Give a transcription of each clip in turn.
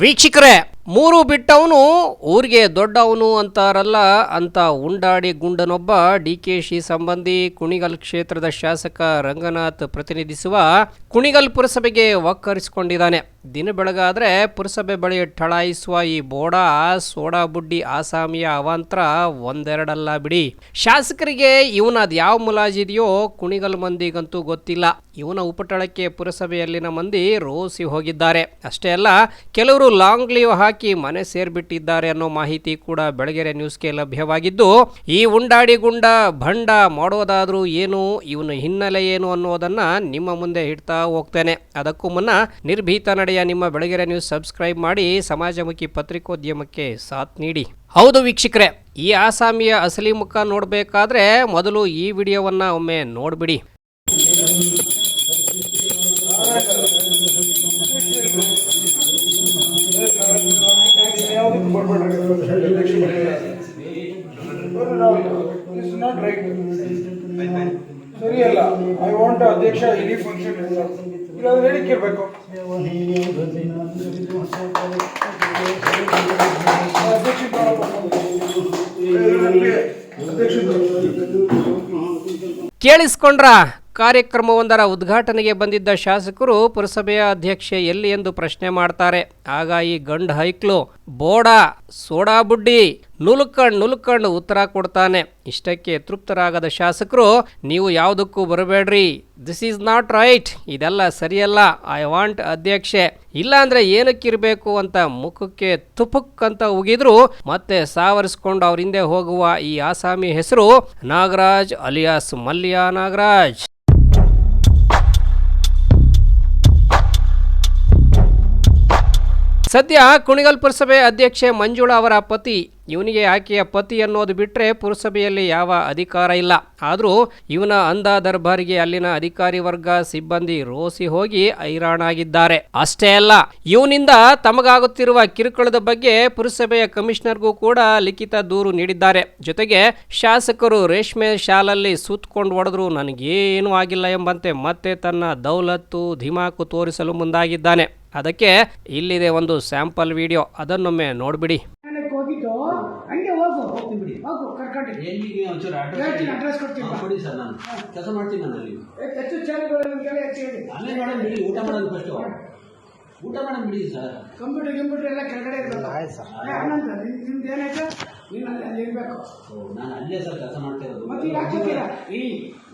ವೀಕ್ಷಕರೇ ಮೂರು ಬಿಟ್ಟವನು ಊರಿಗೆ ದೊಡ್ಡವನು ಅಂತಾರಲ್ಲ ಅಂತ ಉಂಡಾಡಿ ಗುಂಡನೊಬ್ಬ ಡಿ ಕೆ ಶಿ ಸಂಬಂಧಿ ಕುಣಿಗಲ್ ಕ್ಷೇತ್ರದ ಶಾಸಕ ರಂಗನಾಥ್ ಪ್ರತಿನಿಧಿಸುವ ಕುಣಿಗಲ್ ಪುರಸಭೆಗೆ ಒಕ್ಕರಿಸಿಕೊಂಡಿದ್ದಾನೆ ದಿನ ಬೆಳಗಾದರೆ ಪುರಸಭೆ ಬಳಿ ಠಳಾಯಿಸುವ ಈ ಬೋಡಾ, ಸೋಡಾ ಬುಡ್ಡಿ, ಆಸಾಮಿಯ ಅವಾಂತರ ಒಂದೆರಡಲ್ಲ ಬಿಡಿ. ಶಾಸಕರಿಗೆ ಇವನ ಯಾವ ಮುಲಾಜಿದೆಯೋ ಕುಣಿಗಲ್ ಮಂದಿಗಂತೂ ಗೊತ್ತಿಲ್ಲ. ಇವನ ಉಪಟಳಕ್ಕೆ ಪುರಸಭೆಯಲ್ಲಿನ ಮಂದಿ ರೋಸಿ ಹೋಗಿದ್ದಾರೆ. ಅಷ್ಟೇ ಅಲ್ಲ, ಕೆಲವರು ಲಾಂಗ್ ಲೀವ್ ಹಾಕಿ ಮನೆ ಸೇರ್ಬಿಟ್ಟಿದ್ದಾರೆ ಅನ್ನೋ ಮಾಹಿತಿ ಕೂಡ ಬೆಳಗೆರೆ ನ್ಯೂಸ್ಗೆ ಲಭ್ಯವಾಗಿದ್ದು, ಈ ಉಂಡಾಡಿ ಗುಂಡ ಭಂಡ ಮಾಡೋದಾದ್ರೂ ಏನು, ಇವನ ಹಿನ್ನೆಲೆ ಏನು ಅನ್ನೋದನ್ನ ನಿಮ್ಮ ಮುಂದೆ ಇಡ್ತಾ ಹೋಗ್ತೇನೆ. ಅದಕ್ಕೂ ಮುನ್ನ ನಿರ್ಭೀತ ನಡೆಯ ನಿಮ್ಮ ಬೆಳಗೆರೆ ನ್ಯೂಸ್ ಸಬ್ಸ್ಕ್ರೈಬ್ ಮಾಡಿ ಸಮಾಜಮುಖಿ ಪತ್ರಿಕೋದ್ಯಮಕ್ಕೆ ಸಾಥ್ ನೀಡಿ. ಹೌದು ವೀಕ್ಷಕರೇ, ಈ ಆಸಾಮಿಯ ಅಸಲಿ ಮುಖ ನೋಡಬೇಕಾದ್ರೆ ಮೊದಲು ಈ ವಿಡಿಯೋವನ್ನ ಒಮ್ಮೆ ನೋಡ್ಬಿಡಿ. ಸರಿ ಅಲ್ಲ. ಐ ವಾಂಟ್ ಅಧ್ಯಕ್ಷ ಇಡೀ ಫಂಕ್ಷನ್ ಇಲ್ಲಾಂದ್ರೆ ಹೇಳಿಕೆ ಇರಬೇಕು ಕೇಳಿಸ್ಕೊಂಡ್ರ? ಕಾರ್ಯಕ್ರಮವೊಂದರ ಉದ್ಘಾಟನೆಗೆ ಬಂದಿದ್ದ ಶಾಸಕರು ಪುರಸಭೆಯ ಅಧ್ಯಕ್ಷೆ ಎಲ್ಲಿ ಎಂದು ಪ್ರಶ್ನೆ ಮಾಡ್ತಾರೆ. ಆಗ ಈ ಗಂಡ ಹೈಕ್ಲು, ಬೋಡ, ಸೋಡಾ ಬುಡ್ಡಿ ನುಲುಕಂಡ್ ನುಲುಕಂಡ್ ಉತ್ತರ ಕೊಡ್ತಾನೆ. ಇಷ್ಟಕ್ಕೆ ತೃಪ್ತರಾಗದ ಶಾಸಕರು, ನೀವು ಯಾವುದಕ್ಕೂ ಬರಬೇಡ್ರಿ. ದಿಸ್ ಈಸ್ ನಾಟ್ ರೈಟ್ ಇದೆಲ್ಲ ಸರಿಯಲ್ಲ. ಐ ವಾಂಟ್ ಅಧ್ಯಕ್ಷೆ. ಇಲ್ಲಾಂದ್ರೆ ಏನಕ್ಕಿರಬೇಕು ಅಂತ ಮುಖಕ್ಕೆ ತುಪುಕ್ ಅಂತ ಉಗಿದ್ರು ಮತ್ತೆ ಸಾವರಿಸ್ಕೊಂಡು ಅವ್ರ ಹಿಂದೆ ಹೋಗುವ ಈ ಆಸಾಮಿ ಹೆಸರು ನಾಗರಾಜ್ ಅಲಿಯಾಸ್ ಮಲ್ಯ ನಾಗರಾಜ್. ಸದ್ಯ ಕುಣಿಗಲ್ ಪುರಸಭೆ ಅಧ್ಯಕ್ಷೆ ಮಂಜುಳಾ ಅವರ ಪತಿ. ಇವನಿಗೆ ಆಕೆಯ ಪತಿ ಅನ್ನೋದು ಬಿಟ್ಟರೆ ಪುರಸಭೆಯಲ್ಲಿ ಯಾವ ಅಧಿಕಾರ ಇಲ್ಲ. ಆದರೂ ಇವನ ಅಂದ ದರ್ಬಾರಿಗೆ ಅಲ್ಲಿನ ಅಧಿಕಾರಿ ವರ್ಗ ಸಿಬ್ಬಂದಿ ರೋಸಿ ಹೋಗಿ ಹೈರಾಣಾಗಿದ್ದಾರೆ. ಅಷ್ಟೇ ಅಲ್ಲ, ಇವನಿಂದ ತಮಗಾಗುತ್ತಿರುವ ಕಿರುಕುಳದ ಬಗ್ಗೆ ಪುರಸಭೆಯ ಕಮಿಷನರ್ಗೂ ಕೂಡ ಲಿಖಿತ ದೂರು ನೀಡಿದ್ದಾರೆ. ಜೊತೆಗೆ ಶಾಸಕರು ರೇಷ್ಮೆ ಶಾಲಲ್ಲಿ ಸುತ್ತಕೊಂಡು ಹೊಡೆದ್ರು, ನನಗೇನೂ ಆಗಿಲ್ಲ ಎಂಬಂತೆ ಮತ್ತೆ ತನ್ನ ದೌಲತ್ತು ಧಿಮಾಕು ತೋರಿಸಲು ಮುಂದಾಗಿದ್ದಾನೆ. ಅದಕ್ಕೆ ಇಲ್ಲಿದೆ ಒಂದು ಸ್ಯಾಂಪಲ್ ವಿಡಿಯೋ. ಅದನ್ನೊಮ್ಮೆ ನೋಡ್ಬಿಡಿ. ಶಾಲೆಗೆ ಹೋಗಿದ್ದು ಹಂಗೆ ಹೋಗು. ಹೋಗು ಕರ್ಕೊಂಡು. ಎಲ್ಲಿಗೆ ಒಂಚೂರು ಹೇಳ್ತೀನಿ, ಅಡ್ರೆಸ್ ಕೊಡಿ ಸರ್ ನಾನು. ಕೆಲಸ ಮಾಡ್ತೀನಿ ನಾನು ಅಲ್ಲಿ. ಹೆಚ್ಚು ಶಾಲೆಗಳು ಕೇಳಿ ಹೇಳಿ ಅಲ್ಲೇ ಮಾಡೋಣ ಬಿಡಿ ಊಟ ಮಾಡೋದು ಫಸ್ಟ್ ಊಟ ಮಾಡೋಣ ಬಿಡಿ ಸರ್. ಕಂಪ್ಯೂಟರ್ ಕಂಪ್ಯೂಟರ್ ಎಲ್ಲ ಕೆಳಗಡೆ ಇರಬೇಕು ನೀನು ಅಲ್ಲಿ ಸರ್ ಕೆಲಸ ಮಾಡ್ತಾ ಇರೋದು. ಮತ್ತೆ ಈಗ ಹಾಕ್ತೀರಾ ಈ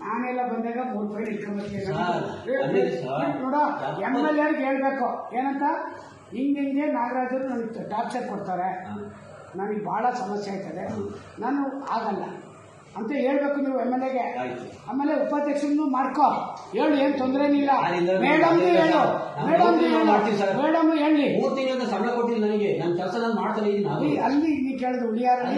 ನಾನೆಲ್ಲ ಬಂದಾಗ ಮೂರು ಫೈಲ್ ಇಟ್ಕೊಂಡ್ಬರ್ತೀನಿ. ನೋಡ ಎಂ ಎಲ್ ಎರ್ಗೆ ಹೇಳ್ಬೇಕು. ಏನಂತ? ಹಿಂಗೆ ಹಿಂಗೆ ನಾಗರಾಜರು ನನಗೆ ಟಾರ್ಚರ್ ಕೊಡ್ತಾರೆ. ನನಗೆ ಭಾಳ ಸಮಸ್ಯೆ ಆಯ್ತದೆ. ನಾನು ಆಗಲ್ಲ. ಅಂತ ಹೇಳ್ಬೇಕು ನೀವು ಎಂ ಎಲ್ ಎಗೆ ಆಮೇಲೆ ಉಪಾಧ್ಯಕ್ಷರನ್ನು ಮಾಡ್ಕೋ. ಹೇಳು ಏನು ತೊಂದರೆ ಇಲ್ಲ. ಮೇಡಮ್ ಹೇಳು. Madam sir. ಮೇಡಮ್ ಹೇಳಿ. ಮೂರು ತಿಂಗಳಿಂದ ಸಂಬಳ ಕೊಟ್ಟಿಲ್ಲ ನನಗೆ. ನನ್ನ ಕೆಲಸ ನಾನು ಮಾಡ್ತಾನೆ ಅಲ್ಲಿ ನಾನು ಅಲ್ಲಿ ನೀ ಕೇಳಿದ್ರು ಉಳಿಯಾರಲ್ಲಿ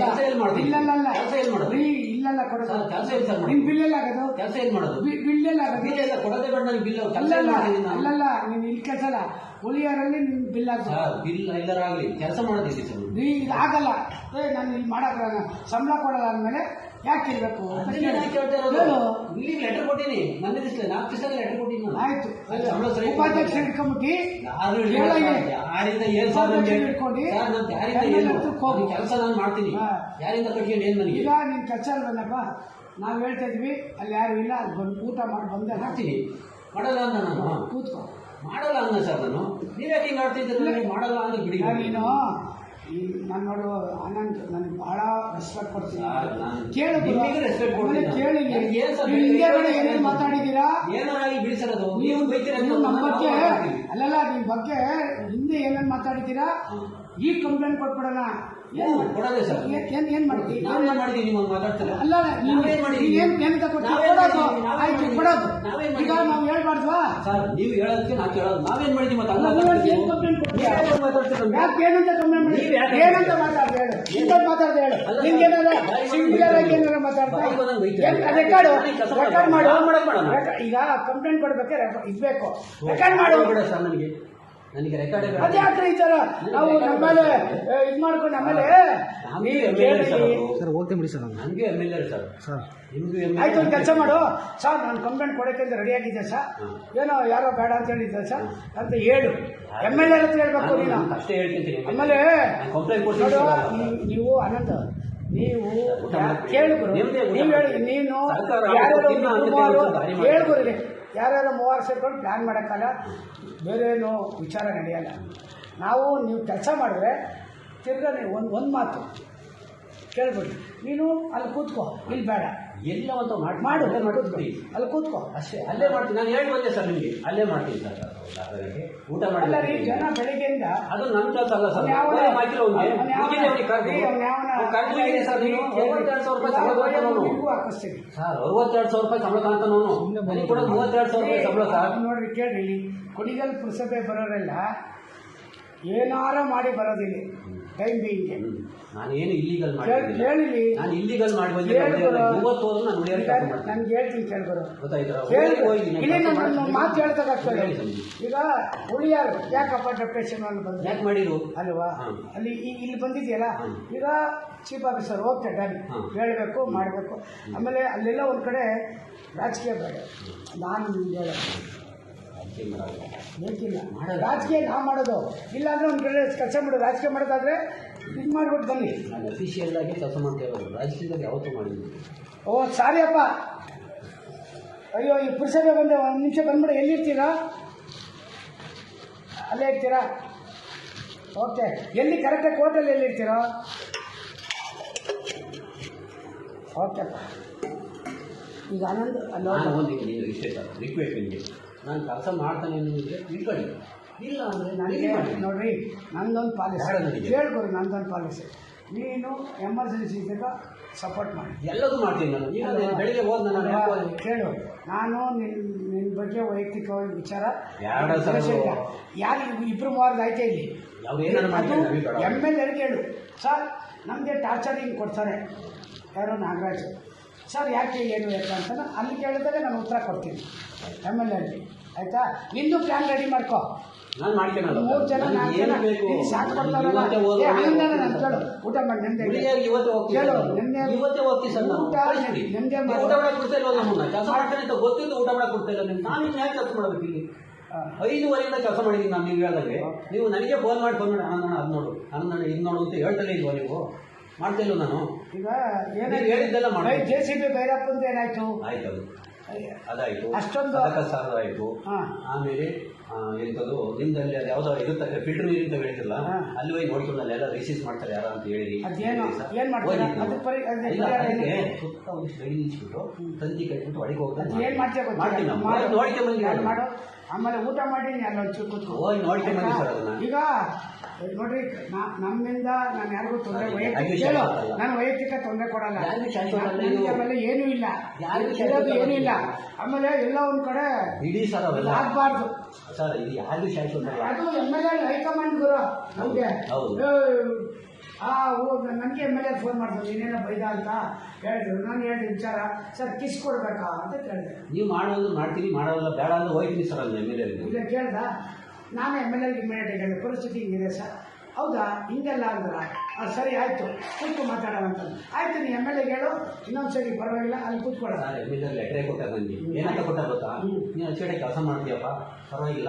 ಕೆಲ್ಸ? ಇಲ್ಲಲ್ಲ ಕೆಲ್ಸ ಎಲ್ಲಿ ಮಾಡೋದು? ರೀ, ಇಲ್ಲಲ್ಲ ಕೊಡೋದು. ಸರ್, ಇಲ್ಲ ಸರ್? ನಿನ್ ಬಿಲ್ ಎಲ್ಲ ಆಗೋದು ಕೆಲಸ ಏನ್ ಮಾಡೋದು? ಬಿಲ್ ಎಲ್ಲ ಆಗೋದು ಬಿಲ್ ಎಲ್ಲ ಕೊಡೋದೇ ಬೇಡ ನನಗೆ ಬಿಲ್ ಕೆಲಸ ಅಲ್ಲಲ್ಲ ಅಲ್ಲಲ್ಲ ನೀನ್ ಇಲ್ಲಿ ಕೆಲಸಲ್ಲ ಉಳಿಯಾರಲ್ಲಿ ನಿಮ್ ಬಿಲ್ ಆಗ್ತದೆ ಸರ್ ಬಿಲ್ ಎಲ್ಲರಾಗಲಿ ಕೆಲಸ ಮಾಡೋದಿಲ್ಲ ಸರ್. ನೀ ಇದು ಆಗಲ್ಲ. ಏ ನಾನು ಇಲ್ಲಿ ಮಾಡಕ್ ಸಂಬಳ ಕೊಡಲ್ಲ ಅಂದ್ಮೇಲೆ ಯಾಕೆ ಇರಬೇಕು ಇಲ್ಲಿಗೆ ಲೆಟರ್ ಕೊಟ್ಟಿನಿ. ಮೊನ್ನೆ ದಿವಸ ನಾಲ್ಕು ದಿವಸ ಲೆಟರ್ ಕೊಟ್ಟಿನಿ ಆಯ್ತು. ಉಪಾಧ್ಯಕ್ಷ ಹಿಡ್ಕೊಂಬಿಟ್ಟು? ಯಾರಿಂದ ಏನ್ ಸರ್? ಹಿಡ್ಕೊಂಡು ಯಾರಿಂದ ಏನು? ಕೆಲಸ ನಾನು ಮಾಡ್ತೀನಿ. ಯಾರಿಂದ ಕಟ್ಕೊಂಡು ಏನ್ ನನಗೆ ಇಲ್ಲ ನೀನು ಕೆಲಸ ಅಲ್ವಲ್ಲಪ್ಪ ನಾವು ಹೇಳ್ತಾ ಇದ್ವಿ ಅಲ್ಲಿ ಯಾರು ಇಲ್ಲ ಅಲ್ಲಿ ಬಂದು ಊಟ ಮಾಡಿ ಬಂದೆ. ಮಾಡ್ತೀನಿ ಮಾಡಲ್ಲ ಅಂದ ನಾನು. ಕೂತ್ಕೊ. ಮಾಡಲ್ಲ ಅಂದ ಸರ್ ನಾನು. ನೀವ್ಯಾಕೆ ಹಿಂಗೆ ಆಡ್ತಿದ್ದೀರ? ನನಗೆ ಮಾಡಲ್ಲ ಅಂದ್ರೆ ಬಿಡಿ ನಾನು ನೀನು ಈ ನಾನು ನೋಡು ಆನಂದ್ ನನಗೆ ಬಹಳ ರೆಸ್ಪೆಕ್ಟ್ ಕೊಡ್ತೀನಿ. ಕೇಳು ಏನು ಏನೇನು ಮಾತಾಡಿದ್ದೀರಾ? ನೀವು ನಮ್ಮ ಬಗ್ಗೆ. ಅಲ್ಲಲ್ಲ ನಿಮ್ಮ ಬಗ್ಗೆ ಹಿಂದೆ ಏನೇನು ಮಾತಾಡಿದ್ದೀರಾ? ಈಗ ಕಂಪ್ಲೇಂಟ್ ಕೊಟ್ಬಿಡೋಣ. ಕೊಡೋದೇ ಸರ್. ಏನ್- ಏನ್ ಮಾಡ್ತೀವಿ ನಾವೇನ್ ಮಾಡಿದೀವಿ ನಿಮ್ಮನ್ನ ಮಾತಾಡ್ತಾರೆ ಅಲ್ಲ ನಾವೇನ್ ಮಾಡಿದೀವಿ ಏನ್ ಏನಂತ ಕೊಡೋದು. ಮಾಡಿದೀವಿ? ಆಯ್ತು ಮಾಡಿದೀವಿ? ಕೊಡೋದು. ಈಗ ಮಾಡಿದೀವಿ? ನಾವು ಹೇಳ್ಬಾರ್ದ್ವಾ? ಸರ್ ನೀವು ಹೇಳೋದಕ್ಕೆ ನಾ ಕೇಳೋದು. ನಾವೇನ್ ಮಾಡಿದೀವಿ ಮತ್ತೆ? ಅಲ್ಲ, ಏನು ಕೊಡ್ತೀರಾ? ನೀವೇನ್ ಮಾತಾಡ್ತೀರ ಯಾಕೆ ಏನಂತ ಕಂಪ್ಲೇಂಟ್ ಮಾಡಿ ನೀವ್ ಯಾಕೆ ಏನಂತ ಮಾತಾಡ್ದೆ ಹೇಳು. ಇಂಥದ್ದು ಮಾತಾಡ್ದೆ ಹೇಳು. ಅಲ್ಲ, ನಿನ್ಗೇನಾರ ಬಾಯಿ ಆಗಿ ಏನಾರ ಮಾತಾಡ್ತಾ. ರೆಕಾರ್ಡ್ ರೆಕಾರ್ಡ್ ಮಾಡು. ಈಗ ಕಂಪ್ಲೇಂಟ್ ಕೊಡ್ಬೇಕಾದ್ರೆ ಇದ್ಬೇಕು ರೆಕಾರ್ಡ್ ಮಾಡು. ಸರ್ ನನಗೆ. ನನಗೆ ರೆಕಾರ್ಡ್ ಅದೇ ಯಾಕ್ರಿ ಈ ಥರ ನಾವು ನಮ್ಮಲ್ಲಿ ಇದು ಮಾಡ್ಕೊಂಡು ಆಮೇಲೆ ಕೇಳಿ. ಸರ್ ಹೋಗ್ತೀನಿ ಬಿಡಿ ಸರ್ ನನಗೆ M L A sir sir. ನಿಮಗೂ ಎಂ ಆಯ್ತು ಒಂದು ಕೆಲಸ ಮಾಡು. ಸರ್ ನಾನು ಕಂಪ್ಲೇಂಟ್ ಕೊಡೋಕ್ಕೆ ಅಂತ ರೆಡಿ ಆಗಿದೆ ಸರ್? ಏನೋ ಯಾರೋ ಬೇಡ ಅಂತ ಹೇಳಿದ್ದೆ ಸರ್? ಅಂತ ಹೇಳು. ಎಂ ಎಲ್ ಎ ಹತ್ರ ಹೇಳ್ಬೇಕು ನೀನು ಅಷ್ಟೇ ಹೇಳ್ತೀನಿ ಆಮೇಲೆ ಕಂಪ್ಲೇಂಟ್ ನೋಡು ಕೊಡ್ತೀನಿ ನೀವು- ನೀವು ಅನಂತ ನೀವು ಊಟ ಯಾ- ಮಾಡ್ತೀವಿ. ಕೇಳು ಗುರು. ಊಟ ನೀವು ಹೇಳಿ ನೀನು ಸರ್ಕಾರ ಮೂವರು ಒಂದು ಯಾರ್ಯಾರು ಮೂವರು ಸೇರ್ಕೊಂಡು ಪ್ಲ್ಯಾನ್ ಮಾಡೋಕ್ಕಲ್ಲ ಬೇರೆ ಏನು ವಿಚಾರ ನಡೆಯಲ್ಲ. ನಾವು ನೀವು ಕೆಲಸ ಮಾಡಿದ್ರೆ ತಿರ್ಗ ನೀವು ಒಂದು ಒಂದು ಮಾತು ಕೇಳ್ಬಿಡಿ. ನೀನು ಅಲ್ಲಿ ಕೂತ್ಕೋ. ಇಲ್ಲಿ ಬೇಡ. ಎಲ್ಲ ಒಂದು ಮಾಡಿ ಮಾಡು ಅಲ್ಲೇ ಮಾಡಿ ಮಾಡ್ಬಿಡ್ತೀನಿ ಅಲ್ಲಿ ಕೂತ್ಕೋ ಅಷ್ಟೇ. ಅಲ್ಲೇ ಮಾಡ್ತೀನಿ ನಾನು ಹೇಳಿ ಬಂದೆ ಸರ್ ನಿಮಗೆ. ಅಲ್ಲೇ ಮಾಡ್ತೀನಿ ಸರ್. ಊಟ ಮಾಡಿ ಜನ ಬೆಳಿಗ್ಗೆಯಿಂದ ಅದು ನನ್ನ ಕೆಲಸ ಅಲ್ಲ ಸರ್. ಮಾಹಿತಿ ಅವ್ನಿಗೆ ಸರ್ ನೀವು. ಅರವತ್ತೆರಡು ಸಾವಿರ ರೂಪಾಯಿ ಸಂಬಳ ಸರ್ ಅರವತ್ತೆರಡು ಸಾವಿರ ರೂಪಾಯಿ ಸಂಬಳ ತಗೊಂತಾನೆ ಅವನು ನನಗೆ ಕೂಡ ಮೂವತ್ತೆರಡು ಸಾವಿರ ರೂಪಾಯಿ ಸಂಬಳ ಸರ್. ನೋಡ್ರಿ ಕೇಳ್ರಿ. ಕುಣಿಗಲ್ ಪುರಸಭೆ ಬರೋರೆಲ್ಲ ಏನಾರ ಮಾಡಿ ಬರೋದಿಲ್ಲ. ನಾನೇನು ಇಲ್ಲಿಗಲ್ ಮಾಡಿ ನಾನು ಇಲ್ಲಿಗಲ್ ಮಾಡಿ ಬಂದಿಲ್ಲ ಹೇಳ್ಕೊಡು. ಮೂವತ್ತು ಹೋದ್ರು ನಾನು ಉಳಿಯೋಕೆ ಕೆಲಸ ಮಾಡ್ತೀನಿ ನನ್ಗೆ ಹೇಳ್ತೀನಿ ಹೋಗಿದ್ದೀನಿ ಇಲ್ಲಿ ನಾನು ಮಾತು ಹೇಳ್ತಕ್ಕಾಗ್ತದೆ. ಈಗ ಹುಳಿಯಾರು ಯಾಕಪ್ಪ ಡೆಪ್ರೆಷನ್ ಅಲ್ಲಿ ಯಾಕೆ ಮಾಡಿರು? ಅಲ್ವಾ? ಅಲ್ಲಿ ಈಗ ಇಲ್ಲಿ ಬಂದಿದೆಯಲ್ಲ ಈಗ ಚೀಫ್ ಆಫೀಸರ್ ಓಕೆ ಡನ್. ಹೇಳಬೇಕು ಮಾಡಬೇಕು. ಆಮೇಲೆ ಅಲ್ಲೆಲ್ಲ ಒಂದು ಕಡೆ ರಾಜಕೀಯ ಬೇಡ. ನಾನು ನಿಮ್ಗೆ ಹೇಳೋದು ಅದಕ್ಕೆ ಮಾಡಲ್ಲ. ಬೇಕಿಲ್ಲ ಮಾಡಲ್ಲ. ರಾಜಕೀಯ ನಾವು ಮಾಡೋದು. ಇಲ್ಲಾಂದ್ರೆ ಒಂದು ಕಡೆ ಕೆಲಸ ಮಾಡೋದು ರಾಜಕೀಯ ಮಾಡೋದಾದ್ರೆ ಇದು ಮಾಡ್ಬಿಟ್ಟು ಬನ್ನಿ. ನಾನು ಅಫಿಷಿಯಲ್ ಆಗಿ ಕೆಲಸ ಮಾಡ್ತಾ ಇರೋದು. ರಾಜಕೀಯದಲ್ಲಿ ಯಾವತ್ತೂ ಮಾಡಿದ್ದೀನಿ ಓ ಸಾರಿ ಅಪ್ಪ. ಅಯ್ಯೋ ಈ ಪುರುಷರೇ ಬಂದೆ ಒಂದು ನಿಮಿಷ ಬಂದ್ಬಿಡಿ. ಎಲ್ಲಿರ್ತೀರಾ? ಅಲ್ಲೇ ಇರ್ತೀರಾ? ಓಕೆ. ಎಲ್ಲಿ ಕರೆಕ್ಟಾಗಿ ಹೋಟೆಲ್ ಎಲ್ಲಿರ್ತೀರೋ? ಓಕೆ ಈಗ ಆನಂದ್ ಅಲ್ಲ ಒಂದು ರಿಕ್ವೆಸ್ಟ್ ನಿಮಗೆ ನಾನು ಕೆಲಸ ಮಾಡ್ತಾನೆ ನಿಮಗೆ ತಿಳ್ಕೊಳ್ಳಿ. ಇಲ್ಲ ಅಂದರೆ ನನಗೆ ನೋಡ್ರಿ ನಂದೊಂದು ಪಾಲಿಸಿ ಹೇಳ್ಕೊಡಿ ನಂದೊಂದು ಪಾಲಿಸಿ ನೀನು ಎಮರ್ಜೆನ್ಸಿ ಇದ್ದಾಗ ಸಪೋರ್ಟ್ ಮಾಡಿ. ಎಲ್ಲದೂ ಮಾಡ್ತೀನಿ ನಾನು. ಈಗ ಬೆಳಿಗ್ಗೆ ಹೋದ ನಾನು ಕೇಳು. ನಾನು ನಿನ್ನ ನಿನ್ನ ಬಗ್ಗೆ ವೈಯಕ್ತಿಕವಾಗಿ ವಿಚಾರ ಯಾರ ಇಬ್ಬರು ಮೂವರ್ದು ಆಯ್ತಾ ಇಲ್ಲಿ. ಎಂ ಎಲ್ ಎರ್ಗೆ ಹೇಳು. ಸರ್ ನಮಗೆ ಟಾರ್ಚರ್ ಹಿಂಗೆ ಕೊಡ್ತಾರೆ. ಯಾರು ನಾಗರಾಜ್. ಸರ್ ಯಾಕೆ ಏನು ಅಂತ ಅಲ್ಲಿ ಕೇಳಿದಾಗ ನಾನು ಉತ್ತರ ಕೊಡ್ತೀನಿ. ಎರ್ಗೆ ಆಯ್ತಾ? ನಿಂದು ಪ್ಲಾನ್ ರೆಡಿ ಮಾಡ್ಕೋ. ನಾನು ಮಾಡ್ಕೊಳಲ್ಲ ಮೂರು ಜನ ನನಗೆ ನಾಲ್ಕು ಏನು ಜನ ಬೇಕು ಸಾಕು ಕೊಡ್ತಾರಲ್ಲ. ಏ, ಆನಂದನ ನಾನು ಸರ್. ಕೇಳು. ಊಟ ಮಾಡಿ ನೆಮ್ಮದಿ ಹುಡುಗಿಯರಿಗೆ ಇವತ್ತೇ ಸರ್ ಸರ್ ಊಟ ಕಳಿಸ್ಬಿಡಿ. ನೆಮ್ಮದಿ ನೀವು ಮಾಡು. ಊಟ ಮಾಡಕ್ಕೆ ಕೊಡ್ತಾ ಇಲ್ವಲ್ಲ ನಮ್ಮನ್ನ? ಕೆಲಸ ಮಾಡ್ತಾನೆ ಅಂತ ಗೊತ್ತಿದ್ದು ಊಟ ಮಾಡಕ್ಕೆ ಕೊಡ್ತಾ ಇಲ್ಲ ನಿಮ್ಗೆ. ನಾನು ಇನ್ನು ಯಾಕೆ ಕೆಲಸ ಮಾಡಬೇಕು ಇಲ್ಲಿ? ಐದುವರೆಯಿಂದ ಕೆಲಸ ಮಾಡಿದ್ದೀನಿ ನಾನು ನೀವು ಹೇಳಿದಾಗೆ ನೀವು ನನಗೆ ಫೋನ್ ಮಾಡಿ ಫೋನ್ ಮಾಡಿ. ಆನಂದಣ್ಣ ಅದು ನೋಡು. ಆನಂದಣ್ಣ ಇದು ನೋಡು ಅಂತ ಹೇಳ್ತಾನೆ ಇಲ್ವಾ ನೀವು? ಮಾಡ್ತಾ ಇಲ್ವ ನಾನು? ಈಗ ನೀವು ಹೇಳಿದ್ದೆಲ್ಲ ಮಾಡ್ಬೇಕು. ಜೆ ಸಿ ಬಿ ಭೈರಪ್ಪಂದು ಏನಾಯ್ತು? ಆಯ್ತು ಅದು ಅದಾಯ್ತು. ಅಷ್ಟೊಂದು- ಅದಕ್ಕೆ ಸಾರ್ ಆಮೇಲೆ ಎಂಥದ್ದು ನಿಮ್ದಲ್ಲಿ ಅದು ಯಾವುದೋ ಇರುತ್ತೆ ಫಿಲ್ಟರ್ ನೀರು ಅಂತ ಹೇಳ್ತಿಲ್ಲ ಅಲ್ಲಿ ಹೋಗಿ ನೋಡ್ಕೊಂಡು ಅಲ್ಲೆಲ್ಲ ರಿಸೀಸ್ ಮಾಡ್ತಾರೆ ಯಾರು ಅಂತ ಹೇಳಿ? ಸುತ್ತ ಒಂದಿಷ್ಟು ಗಡಿ ನಿಲ್ಸ್ಬಿಟ್ಟು ತಂದಿ ಕಟ್ಬಿಟ್ಟು ಒಳಗೆ ಹೋಗ್ತಾರೆ ಅದು ಏನ್ ಆಮೇಲೆ ಊಟ ಮಾಡಿ ನೀ ಅಲ್ಲಿ ಒಂಚೂರು ಕೂತ್ಕೊ ಹೋಗಿ ನೋಡ್ಕೊಂಡ್? ಸರ್ ಅದನ್ನ. ಈಗ ನೋಡ್ರಿ ನಾ- ನಮ್ಮಿಂದ ನಾನು ಯಾರಿಗೂ ತೊಂದರೆ ವೈಯಕ್ತಿಕ ಕೇಳು, ನಾನು ವೈಯಕ್ತಿಕ ತೊಂದರೆ ಕೊಡಲ್ಲ ಯಾರಿಗೂ ನನಗೆ. ಆಮೇಲೆ ಏನೂ ಇಲ್ಲ ಯಾರಿಗೂ ಇರೋದು ಏನೂ ಇಲ್ಲ ಆಮೇಲೆ ಎಲ್ಲ ಒಂದ್ ಕಡೆ ಇಡೀ ಸರ್ ಅವೆಲ್ಲ ಆಗ್ಬಾರ್ದು ಸರ್ ಇದು ಯಾರಿಗೂ ಶಾಶ್ವತ ಅಲ್ಲ. ಅದು M L A high command ಗುರು ನಮ್ಗೆ ಹೌದು. ಏ, ಆ ನನಗೆ ಎಂ ಎಲ್ ಎ ಫೋನ್ ಮಾಡಿದ್ರು ನೀನೇನೋ ಬೈದ ಅಂತ ಹೇಳಿದ್ರು. ನಾನು ಹೇಳಿದ ವಿಚಾರ ಸರ್ ಕಿಸ್ ಕೊಡ್ಬೇಕಾ? ಅಂತ ಕೇಳಿದೆ. ನೀವು ಮಾಡೋದು ಮಾಡ್ತೀನಿ ಮಾಡೋಲ್ಲ ಬೇಡ ಅಂದ್ರೆ ಹೋಯ್ತೀನಿ ಸರ್ ಅಲ್ಲಿ ಎಂ ಎಲ್ ಎಲ್ಲಿ ಇಲ್ಲ ಕೇಳ್ದ? ನಾನು ಎಂ ಎಲ್ ಎಗೆ ಇಮಿಡಿಯೇಟ್ ಹೇಳಿದೆ ಪರಿಸ್ಥಿತಿ ಹಿಂಗಿದೆ ಸರ್. ಹೌದಾ? ಹಿಂಗೆಲ್ಲ ಅಂದ್ರ ಆ, ಸರಿ ಆಯಿತು. ಕೂತ್ಕೊ ಮಾತಾಡೋಣ ಅಂತ ಆಯ್ತು ನೀ ಎಂ ಎಲ್ ಎ ಹೇಳು. ಇನ್ನೊಂದು ಸರಿ ಪರವಾಗಿಲ್ಲ ಅಲ್ಲಿ ಕೂತ್ಕೊಳ್ಳೋಣ. ಸರ್ ಎಂ ಎಲ್ ಎ ಲೆಟ್ರೇ ಕೊಟ್ಟಾರ ನನಗೆ ಏನಂತ ಕೊಟ್ಟಾರ ಗೊತ್ತಾ? ನೀನು ಅಚ್ಚುಕಡೆ ಕೆಲಸ ಮಾಡ್ತೀಯಪ್ಪ. ಪರವಾಗಿಲ್ಲ.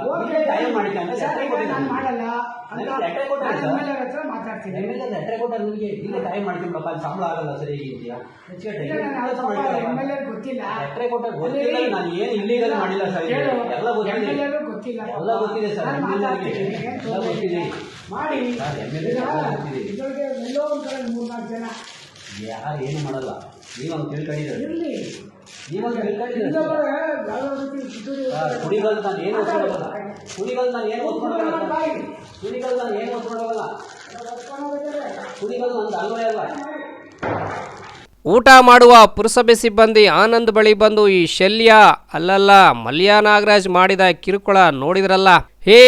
ಟೈಮ್ ಮಾಡಿಕ ಅಂತ ಲೆಟ್ರೇ ಈಗ ನಾನು ಮಾಡಲ್ಲ. ಅಂತ ಲೆಟ್ರೇ ಕೊಟ್ಟಾರ. ಎಂ ಎಲ್ ಎ ಹತ್ರ ಮಾತಾಡ್ತೀನಿ. ಎಂ ಎಲ್ ಎ ಲೆಟ್ರೇ ಕೊಟ್ಟಾರ ನನಗೆ ಇಲ್ಲ ಟೈಮ್ ಮಾಡ್ಕೊಂಡಪ್ಪ ಅಲ್ಲಿ ಸಂಬಳ ಆಗಲ್ಲ ಸರಿ ಅಚ್ಚುಕಡೆ ನಾನು ಎಂ ಎಲ್ ಎ ಗೊತ್ತಿಲ್ಲ. ಲೆಟ್ರೇ ಕೊಟ್ಟಾರ ಗೊತ್ತಿಲ್ಲ ನಾನು ಏನು ಮಾಡಿಲ್ಲ ಸರ್. ಎಲ್ಲ ಗೊತ್ತಿಲ್ಲ. ಎಲ್ಲ ಗೊತ್ತಿದೆ ಸರ್. ನಾನು ಎಲ್ಲ ಗೊತ್ತಿದೆ. ಮಾಡಿ. ಎಲ್ಲ ಕಡೆ ಮೂರ್ನಾಲ್ಕು ಜನ. ಯಾರು ಏನು ಮಾಡಲ್ಲ. ನೀವೊಂದು ತಿಳ್ಕೊಂಡಿದ್ದೀರಿ. ಇರ್ಲಿ. ನೀವೊಂದು ತಿಳ್ಕೊಂಡಿದ್ದೀರಿ. ಕುಡಿಗಲ್ ನಾನು ಏನು ಓದ್ಕೊಡೋಲ್ಲ ಕುಡಿಗಲ್ ನಾನು ಏನು ಓದ್ಕೊಡೋಲ್ಲ. ಕುಡಿಗಲ್ ನಾನು ಏನು ಓದ್ಕೊಡೋಲ್ಲ ಕುಡಿಗಲ್ ನಂದು ಅಲ್ವೇ? ಅಲ್ಲ ಊಟ ಮಾಡುವ ಪುರಸಭೆ ಸಿಬ್ಬಂದಿ ಆನಂದ್ ಬಳಿ ಬಂದು ಈ ಶಲ್ಯ ಅಲ್ಲಲ್ಲ ಮಲ್ಯ ನಾಗರಾಜ್ ಮಾಡಿದ ಕಿರುಕುಳ ನೋಡಿದ್ರಲ್ಲ. ಹೇ,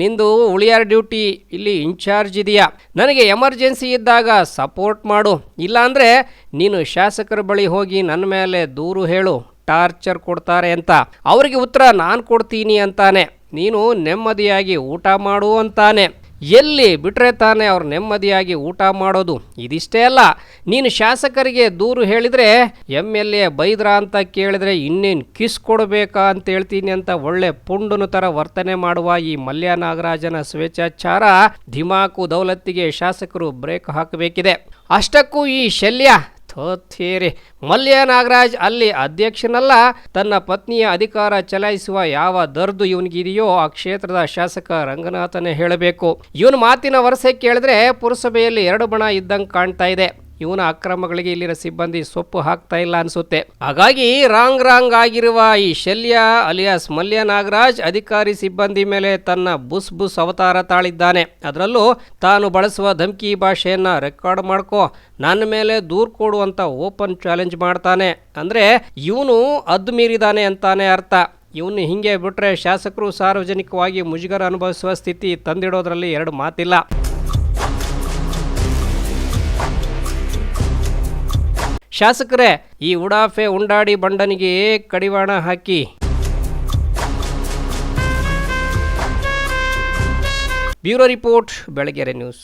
ನಿಂದು ಉಳಿಯಾರ್ ಡ್ಯೂಟಿ ಇಲ್ಲಿ ಇನ್ಚಾರ್ಜ್ ಇದೆಯಾ? ನನಗೆ ಎಮರ್ಜೆನ್ಸಿ ಇದ್ದಾಗ ಸಪೋರ್ಟ್ ಮಾಡು. ಇಲ್ಲಾಂದರೆ ನೀನು ಶಾಸಕರ ಬಳಿ ಹೋಗಿ ನನ್ನ ಮೇಲೆ ದೂರು ಹೇಳು, ಟಾರ್ಚರ್ ಕೊಡ್ತಾರೆ ಅಂತ. ಅವರಿಗೆ ಉತ್ತರ ನಾನು ಕೊಡ್ತೀನಿ ಅಂತಾನೆ. ನೀನು ನೆಮ್ಮದಿಯಾಗಿ ಊಟ ಮಾಡು ಅಂತಾನೆ. ಎಲ್ಲಿ ಬಿಟ್ಟರೆ ತಾನೇ ಅವ್ರು ನೆಮ್ಮದಿಯಾಗಿ ಊಟ ಮಾಡೋದು? ಇದಿಷ್ಟೇ ಅಲ್ಲ, ನೀನು ಶಾಸಕರಿಗೆ ದೂರು ಹೇಳಿದರೆ ಎಂ ಎಲ್ ಎ ಬೈದ್ರ ಅಂತ ಕೇಳಿದ್ರೆ ಇನ್ನೇನು ಕಿಸ್ ಕೊಡಬೇಕಾ ಅಂತ ಹೇಳ್ತೀನಿ ಅಂತ ಒಳ್ಳೆ ಪುಂಡನ ಥರ ವರ್ತನೆ ಮಾಡುವ ಈ ಮಲ್ಯ ನಾಗರಾಜನ ಸ್ವೇಚ್ಛಾಚಾರ ಧಿಮಾಕು ದೌಲತ್ತಿಗೆ ಶಾಸಕರು ಬ್ರೇಕ್ ಹಾಕಬೇಕಿದೆ. ಅಷ್ಟಕ್ಕೂ ಈ ಶಲ್ಯ ಥೇರಿ ಮಲ್ಯ ನಾಗರಾಜ್ ಅಲ್ಲಿ ಅಧ್ಯಕ್ಷನಲ್ಲ, ತನ್ನ ಪತ್ನಿಯ ಅಧಿಕಾರ ಚಲಾಯಿಸುವ ಯಾವ ದರ್ದು ಇವನಿಗಿದೆಯೋ ಆ ಕ್ಷೇತ್ರದ ಶಾಸಕ ರಂಗನಾಥನೇ ಹೇಳಬೇಕು. ಇವನ ಮಾತಿನ ವರಸೆ ಕೇಳಿದ್ರೆ ಪುರಸಭೆಯಲ್ಲಿ ಎರಡು ಬಣ ಇದ್ದಂಗೆ ಕಾಣ್ತಾ ಇದೆ. ಇವನ ಅಕ್ರಮಗಳಿಗೆ ಇಲ್ಲಿನ ಸಿಬ್ಬಂದಿ ಸೊಪ್ಪು ಹಾಕ್ತಾ ಇಲ್ಲ ಅನಿಸುತ್ತೆ. ಹಾಗಾಗಿ ರಾಂಗ್ ರಾಂಗ್ ಆಗಿರುವ ಈ ಶಲ್ಯ ಅಲಿಯಾಸ್ ಮಲ್ಯ ನಾಗರಾಜ್ ಅಧಿಕಾರಿ ಸಿಬ್ಬಂದಿ ಮೇಲೆ ತನ್ನ ಬುಸ್ ಬುಸ್ ಅವತಾರ ತಾಳಿದ್ದಾನೆ. ಅದರಲ್ಲೂ ತಾನು ಬಳಸುವ ಧಮ್ಕಿ ಭಾಷೆಯನ್ನು ರೆಕಾರ್ಡ್ ಮಾಡ್ಕೋ, ನನ್ನ ಮೇಲೆ ದೂರು ಕೊಡುವಂಥ ಓಪನ್ ಚಾಲೆಂಜ್ ಮಾಡ್ತಾನೆ. ಅಂದರೆ ಇವನು ಅದ್ದು ಮೀರಿದಾನೆ ಅಂತಾನೆ ಅರ್ಥ. ಇವನು ಹಿಂಗೆ ಬಿಟ್ಟರೆ ಶಾಸಕರು ಸಾರ್ವಜನಿಕವಾಗಿ ಮುಜುಗರ ಅನುಭವಿಸುವ ಸ್ಥಿತಿ ತಂದಿಡೋದ್ರಲ್ಲಿ ಎರಡು ಮಾತಿಲ್ಲ. ಶಾಸಕರೇ ಈ ಉಡಾಫೆ ಉಂಡಾಡಿ ಬಂಡನಿಗೆ ಕಡಿವಾಣ ಹಾಕಿ. Bureau report Belagere news.